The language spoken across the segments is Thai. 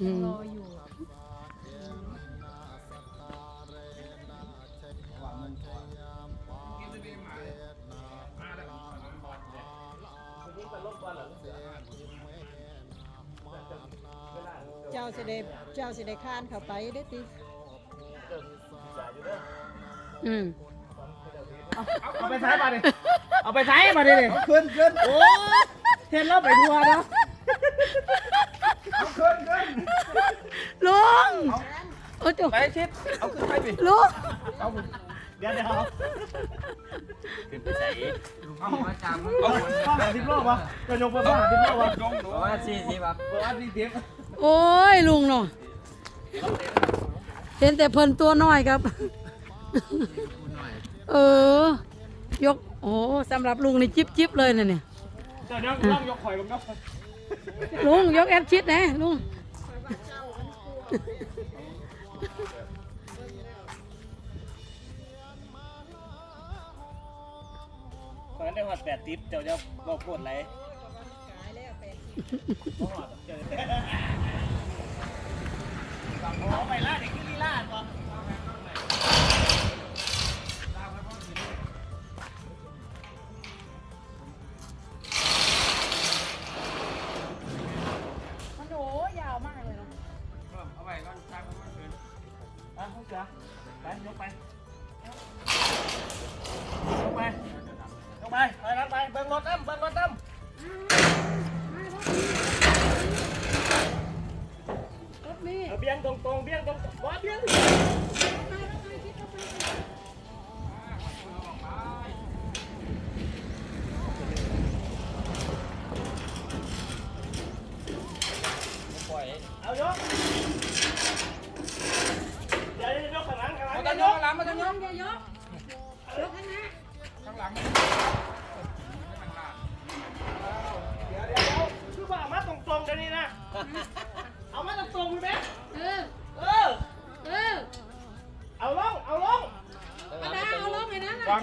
อืมรออยู่ เจ้าสิได้เจ้าสิได้ข้านเข้าไปได้ติ อืม เอาไปใช้มาดิเอาไปใช้มาดิขึ้นขึ้นโอ้เห็นแล้วไปทัวร์เนาะขึ้นขึ้น ลุงโอ้จบไปชิดเอาขึ้นไปดิลุงเอาเดี๋ยวเดี๋ยวขึ้นไปใส่เอาเอาข้าวหาทิพย์โลกวะจะยกไปข้าวหาทิพย์โลกวะประมาณสี่สิบครับประมาณสี่สิบโอ้ยลุงเนาะเห็นแต่เพิ่นตัวน้อยครับ เออยกโอ้สำหรับลุงนี่จิบจิบเลยนะเนี่ยเดี๋ยวเดี๋ยวลองยกข่อยผมก็ ลุงยกแอดชิดนะลุงตอนนั้นได้หอดแปดทิปเดี๋ยวจะบอกปวดไหลเอาไปล่าเด็กที่ลีลาดวะ อะลูกจ๋าไปยกไปยกไปยกไปไปรับไปเบิ้งรถตั้มเบิ้งรถตั้มรถมีเบี้ยงตรงตรงๆเบี้ยงตรงๆว้าเบี้ยง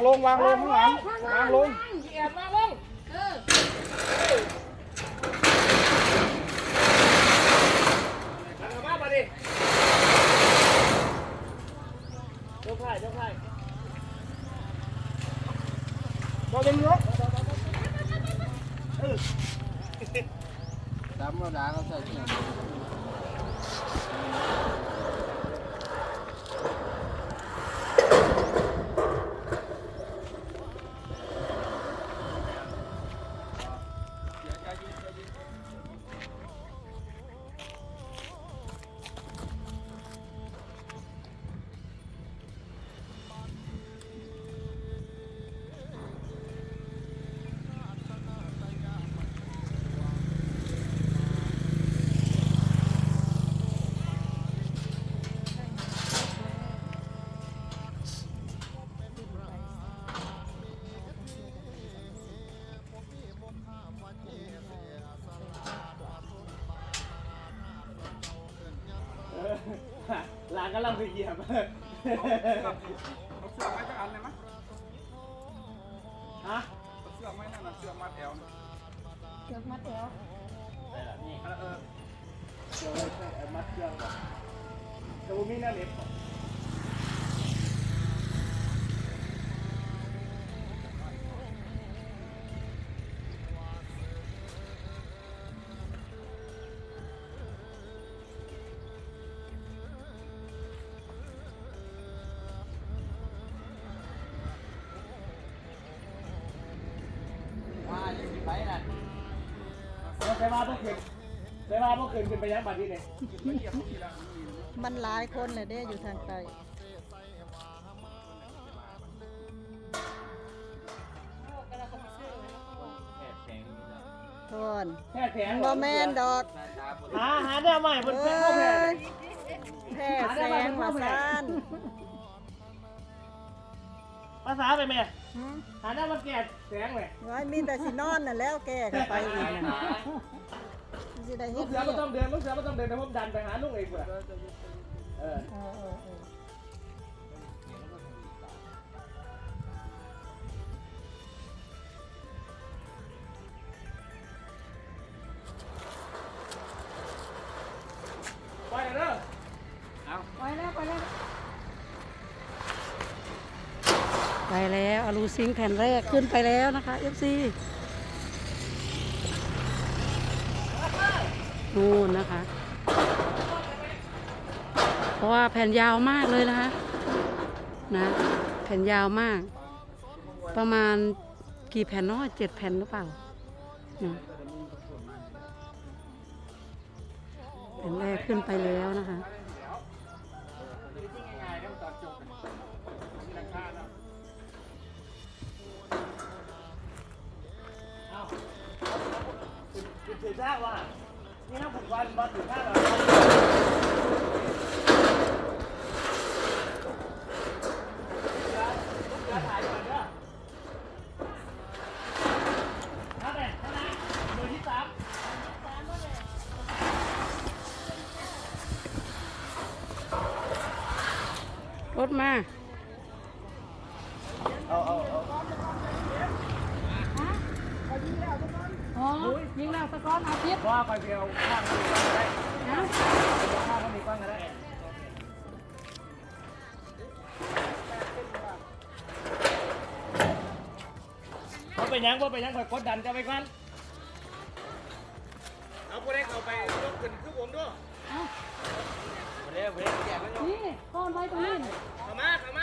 ลงวางลงข้างหลังวางลงแอบมาลงเออหันกลับมามาดิยกไผ่ยกไผ่ก็ลงยกดำเราด่าเขาใส่ ที่หลานกำลังไปเหยียบเอาเสื้อไม้จะอันเลยมั้ยฮะเอาเสื้อไม้นั่นน่ะเสื้อมัดแอวน่ะเสือมัดแล้วเออเออเดี๋ยวเอามัดเชืองก่อนแต่ว่ามีหน้าเล็บก่อน เอาไปมาเมื่อคืนไปมาเมื่อคืนขึ้นไปยังบัดนี้เนี่ยมันหลายคนเลยเด้อยู่ทางใต้ทอนแค่แขนบ่แม่นดอกหาหาแนวใหม่บนเอ้แผ่นพ่อแผ่แพร่แสงมาซาน ภาษาไปแม่หึหาแนวมาแก่แสงเลยไว้มีแต่สินอนน่ะแล้วแกก็ไปอีกน่ะสิได้ลูเฮ็กดเสืเวีอยกไม่ต้องเดินลูกเสือไม่ต้องเดินแต่ผมดันไปหาลูกเองกูละเออ เออเออเออ ไปแล้วอลูซิงแผ่นแรกขึ้นไปแล้วนะคะ FC นู่นนะคะ เพราะว่าแผ่นยาวมากเลยนะคะนะแผ่นยาวมาก ประมาณกี่แผ่นเนาะเจ็ดแผ่นหรือเปล่านะแผ่นแรกขึ้นไปแล้วนะคะ ท่าว่านี่นะผมวันบอลถือท่าเหรอรถ่าอนเด้อนั่นแหละนั่นแหละเบอร์ที่สาม รถมา เอาเอาเอา อ๋อ ยิงแล้วสกอนอาทิตย์ว่าไปเดียวข้างก็มีกล้องก็ได้นะข้างก็มีกล้องก็ได้เขาไปยังว่าไปยังคอยกดดันจะไปก่อนเอาผู้ใดเข้าไปยกขึ้นคือผมด้วยเอาเร็วเร็วแยกกันนี่ก้อนไว้ตรงนี้เข้ามาเข้ามาเออเข้า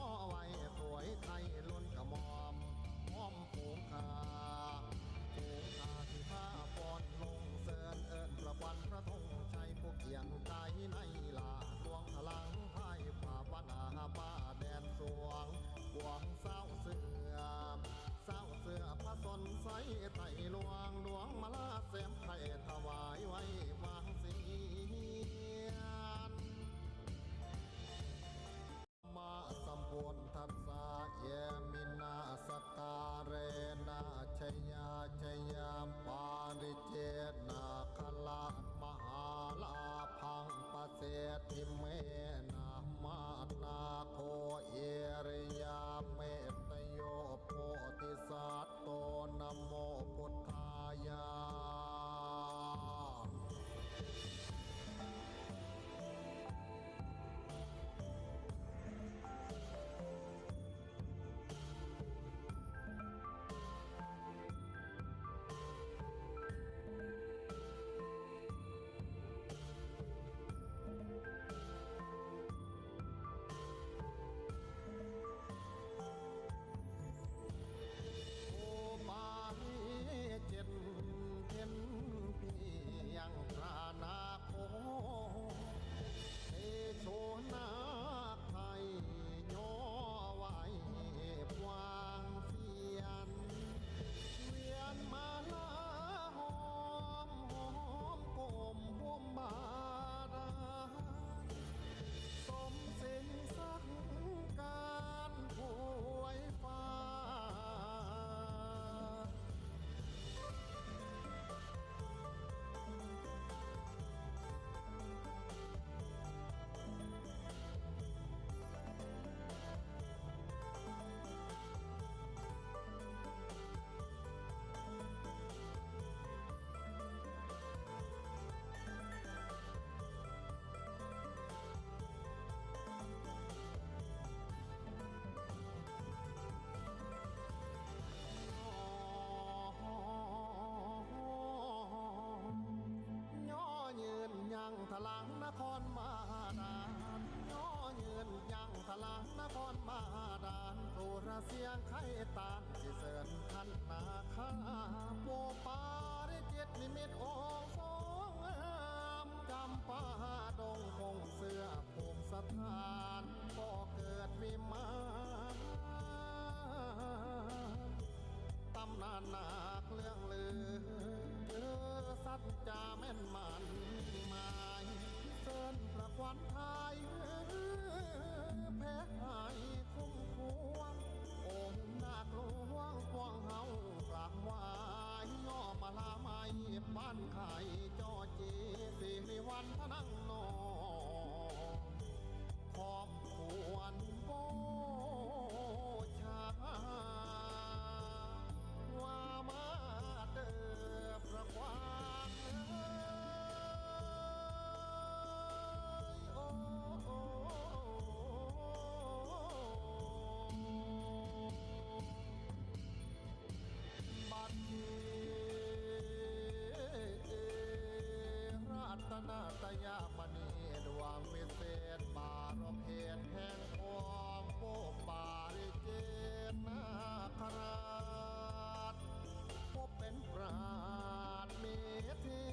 ส เสียงไข่ตานสิเสริญขันนาคาโปปาริจิตนิมิตองสองงามจำปาดงคงเสื้อภูมิสถานก็เกิดวิมานตำนานนักเรื่องลือเออสัจจาแม่นมัน ยามณีดวงวิเศษบารมเหตุแห่งพวงโปปาริเจตนาคราชพบเป็นปราดเมธี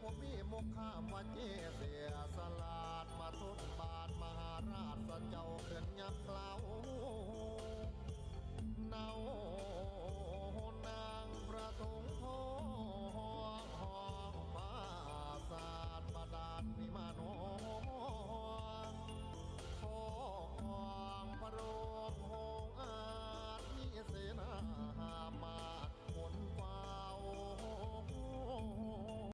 ผมมีมุขข้ามว่าเจเสียสลาดมาทุนบาทมหาราชเจ้าเขินยักษ์กลาเนา